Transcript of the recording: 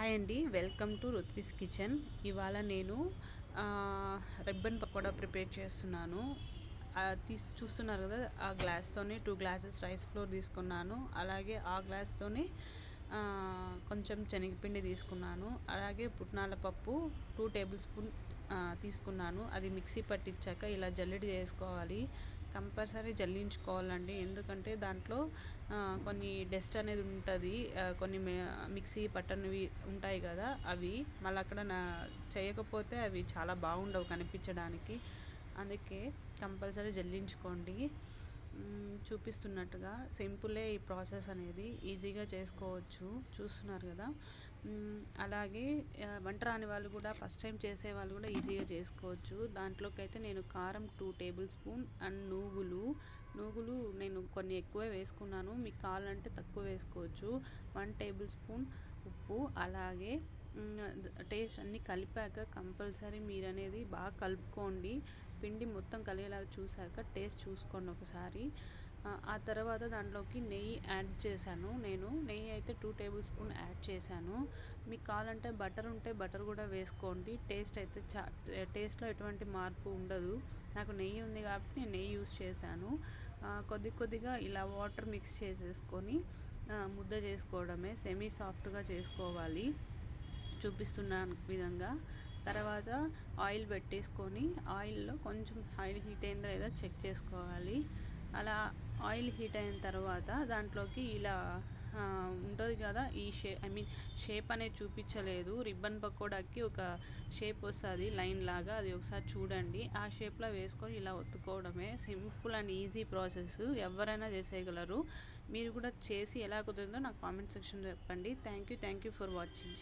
Hi అండి. Welcome to Ruthvi's kitchen. ఇవాళ నేను రిబ్బన్ పకోడా ప్రిపేర్ చేస్తున్నాను. తీసి చూస్తున్నారు కదా ఆ గ్లాస్తోనే టూ గ్లాసెస్ రైస్ ఫ్లోర్ తీసుకున్నాను. అలాగే ఆ గ్లాస్తోనే కొంచెం శనగపిండి తీసుకున్నాను. అలాగే పుట్నాల పప్పు టూ టేబుల్ స్పూన్ తీసుకున్నాను. అది మిక్సీ పట్టించాక ఇలా జల్లెడి చేసుకోవాలి. కంపల్సరీ జల్లించుకోవాలండి. ఎందుకంటే దాంట్లో కొన్ని డస్ట్ అనేది ఉంటుంది. కొన్ని మిక్సీ పట్టనివి ఉంటాయి కదా అవి మళ్ళీ అక్కడ నా చేయకపోతే అవి చాలా బాగుండవు కనిపించడానికి. అందుకే కంపల్సరీ జల్లించుకోండి. చూపిస్తున్నట్టుగా సింపులే ఈ ప్రాసెస్ అనేది ఈజీగా చేసుకోవచ్చు. చూస్తున్నారు కదా? అలాగే వంట రాని వాళ్ళు కూడా ఫస్ట్ టైం చేసే వాళ్ళు కూడా ఈజీగా చేసుకోవచ్చు. దాంట్లోకి అయితే నేను కారం టూ టేబుల్ స్పూన్ అండ్ నూగులు నూగులు నేను కొన్ని ఎక్కువే వేసుకున్నాను. మీకు కావాలంటే తక్కువ వేసుకోవచ్చు. వన్ టేబుల్ స్పూన్ ఉప్పు. అలాగే టేస్ట్ అన్నీ కలిపాక కంపల్సరీ మీరు అనేది బాగా కలుపుకోండి. పిండి మొత్తం కలిగేలాగా చూశాక టేస్ట్ చూసుకోండి ఒకసారి. ఆ తర్వాత దాంట్లోకి నెయ్యి యాడ్ చేశాను నేను. నెయ్యి అయితే టూ టేబుల్ స్పూన్ యాడ్ చేశాను. మీకు కావాలంటే బటర్ ఉంటే బటర్ కూడా వేసుకోండి. టేస్ట్ అయితే చా టేస్ట్లో ఎటువంటి మార్పు ఉండదు. నాకు నెయ్యి ఉంది కాబట్టి నేను నెయ్యి యూస్ చేశాను. కొద్ది కొద్దిగా ఇలా వాటర్ మిక్స్ చేసేసుకొని ముద్ద చేసుకోవడమే సెమీ సాఫ్ట్గా చేసుకోవాలి. చూపిస్తున్న విధంగా. తర్వాత ఆయిల్ పెట్టేసుకొని ఆయిల్లో కొంచెం ఆయిల్ హీట్ అయిందో లేదో చెక్ చేసుకోవాలి. అలా ఆయిల్ హీట్ అయిన తర్వాత దాంట్లోకి ఇలా ఉంటుంది కదా ఈ షే ఐ మీన్ షేప్ అనేది చూపించలేదు. రిబ్బన్ పకోడాకి ఒక షేప్ వస్తుంది లైన్ లాగా. అది ఒకసారి చూడండి. ఆ షేప్లో వేసుకొని ఇలా ఒత్తుకోవడమే సింపుల్ అండ్ ఈజీ ప్రాసెస్. ఎవరైనా చేసేయగలరు. మీరు కూడా చేసి ఎలా కుదిరిందో నాకు కామెంట్ సెక్షన్ చెప్పండి. Thank you thank you for watching.